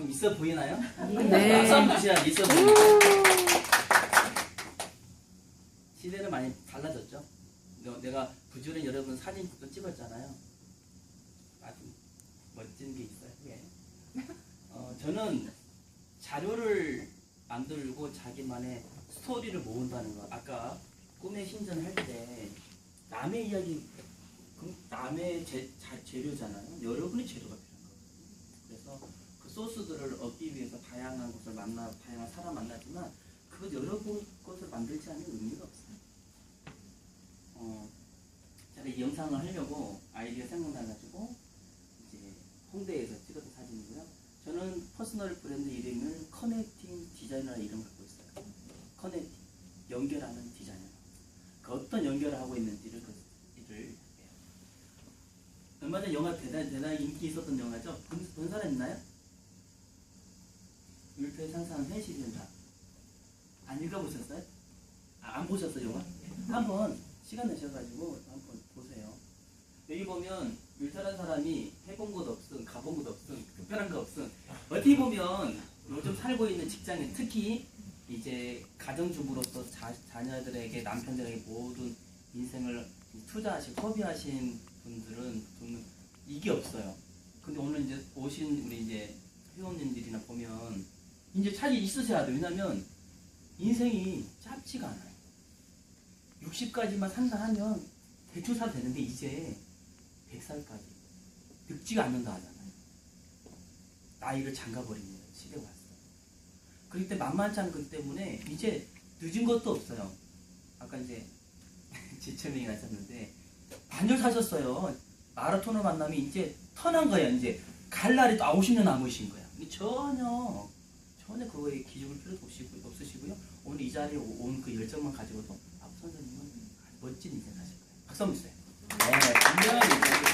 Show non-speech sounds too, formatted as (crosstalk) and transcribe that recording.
좀 있어 보이나요? 네. (laughs) 박수 한번 주셔야 있어 보이나요? 시대는 많이 달라졌죠. 너- 내가 부지런히 여러분 사진도 찍었잖아요. 아주 멋진 게 있어요. 그게. (laughs) 어, 저는 자료를 만들고 자기만의 스토리를 모은다는 거. 아까 꿈의 신전 할 때 남의 이야기, 그럼 남의 재, 자, 재료잖아요. 여러분의 재료가 필요한 거거든요. 그래서 그 소스들을 얻기 위해서 다양한 곳을 만나, 다양한 사람 만나지만 그것 여러분 것을 만들지 않는 의미가 없어요. 어, 제가 이 영상을 하려고 아이디어 생각나가지고 이제 홍대에서 찍었던 사진이고요. 저는 퍼스널 브랜드 이름을 커넥팅 디자이너라는 이름 갖고 있어요. 커넥팅, 연결하는 디자이너. 그 어떤 연결을 하고 있는지를 그 일을. 얼마 전 영화 대단 대단히 인기 있었던 영화죠. 본, 본 사람 있나요? 율표의 상상은 현실이 된다. 안 읽어보셨어요? 아, 안 보셨어요 영화? 한번 시간 내셔가지고 한번 보세요. 여기 보면 율타란 사람이 해본 것 없음, 가본 것 없음, 특별한 거 없음. 어떻게 보면 요즘 살고 있는 직장인 특히 이제 가정주부로서 자, 자녀들에게 남편들에게 모든 인생을 투자하신 소비하신 분들은 보면 이게 없어요. 근데 오늘 이제 오신 우리 이제 회원님들이나 보면 이제 차이 있으셔야 돼요. 왜냐면 인생이 짧지가 않아요. 60까지만 산다 하면 대충 살도 되는데 이제 100살까지 늙지가 않는다 하잖아요. 나이를 잠가버리는 시대가 왔어요. 그렇기 때문에 만만치 않은 것 때문에 이제 늦은 것도 없어요. 아까 이제 지천명이 하셨는데 반절 사셨어요. 마라톤을 만나면 이제 턴한 거야. 이제 갈 날이 또 50년 남으신 거야. 전혀 없으시고, 없으시고요. 오늘 이 자리에 온 그 열정만 가지고도 박 선생님은 멋진 인생 하실 거예요. 박수 한번 주세요. 네, 분명히.